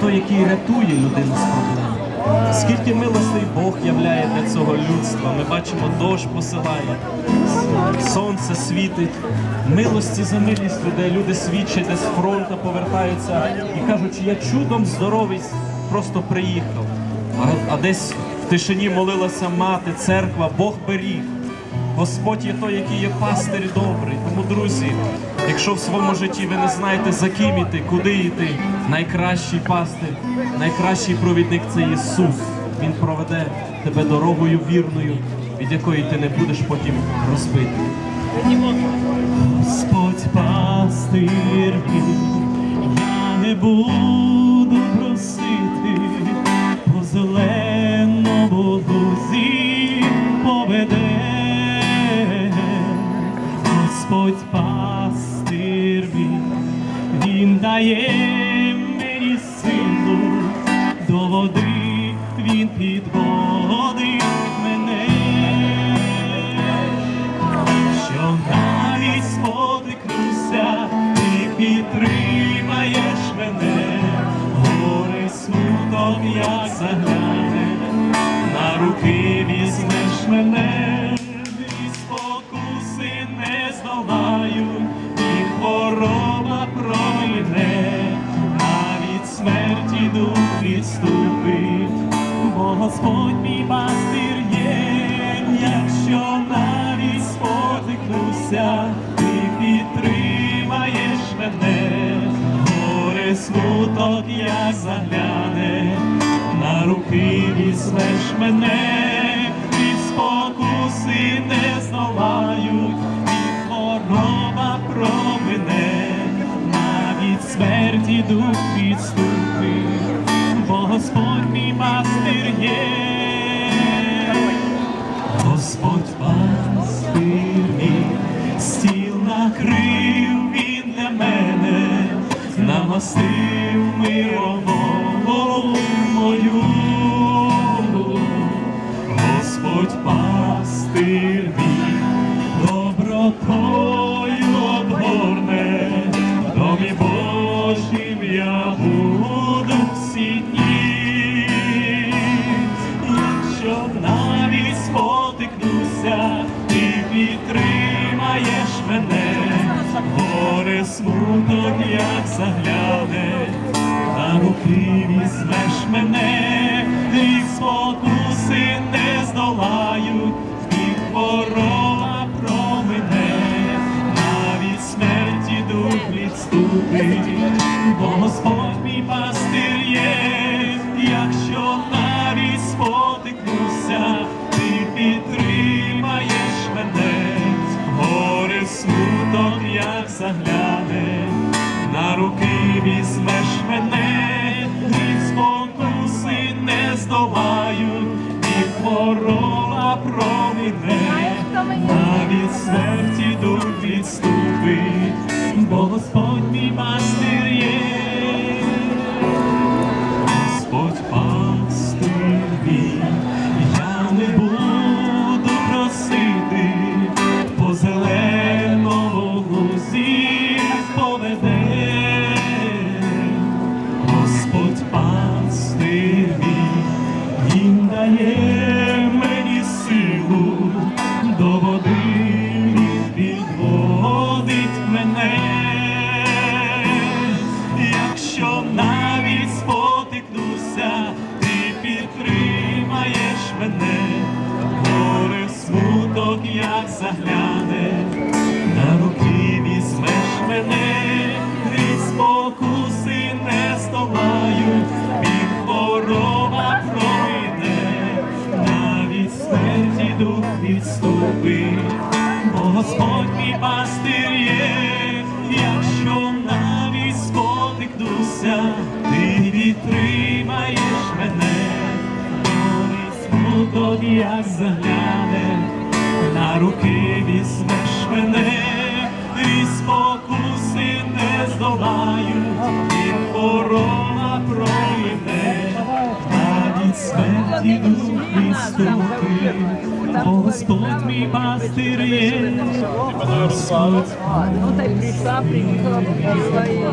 той, який рятує людину з проблем. Скільки милостей Бог являє для цього людства. Ми бачимо, дощ посилає, сонце світить, милості за милість людей. Люди свідчать, з фронту повертаються і кажуть, я чудом здоровий, просто приїхав. А, а десь в тишині молилася мати, церква, Бог беріг. Господь є той, який є пастир добрий. Тому, друзі, якщо в своєму житті ви не знаєте, за ким іти, куди йти, найкращий пастир, найкращий провідник це Ісус. Він проведе тебе дорогою вірною, від якої ти не будеш потім розбитий. Господь пастир я не буду дає мені силу, до води він підводить мене. Що навіть спотикнуся, ти підтримаєш мене, горе смуток, як загляне, на руки візьмеш мене, і спокуси не здолаю, відступить, бо Господь мій пастир є, якщо навіть спотикнуся, ти підтримаєш мене, горе смуток, як загляне, на руки візьмеш мене, і спокуси не здолають, і хвороба промине, навіть смерті дух мій пастир є. Господь пастир мій, стіл накрив він для мене, намастив миром мою. Господь пастир мій, добротою смуток, як загляне, на руки візьмеш мене, і спокуси не здолають, і хвороба промине, навіть смерті дух відступить, бо Господь мій пастир як загляне, на руки візьмеш мене, і спокуси не здолають, і хвороба промине, навіть смерті дух відступить, бо Господь мене. Якщо навіть спотикнуся, ти підтримаєш мене, горе смуток, як загляне, на руки візьмеш мене, і спокуси не здолають, від хвороба пройде, навіть смерті дух відступить, Господь мій пастир є, ти підтримаєш мене, горе смуток, як загляне, на руки візьмеш мене, і спокуси не здолають, і хвороба пройде, навіть смерті дух Господь мій пастир є, Господь Ну, та й прийшла, приїхала, приїхала і...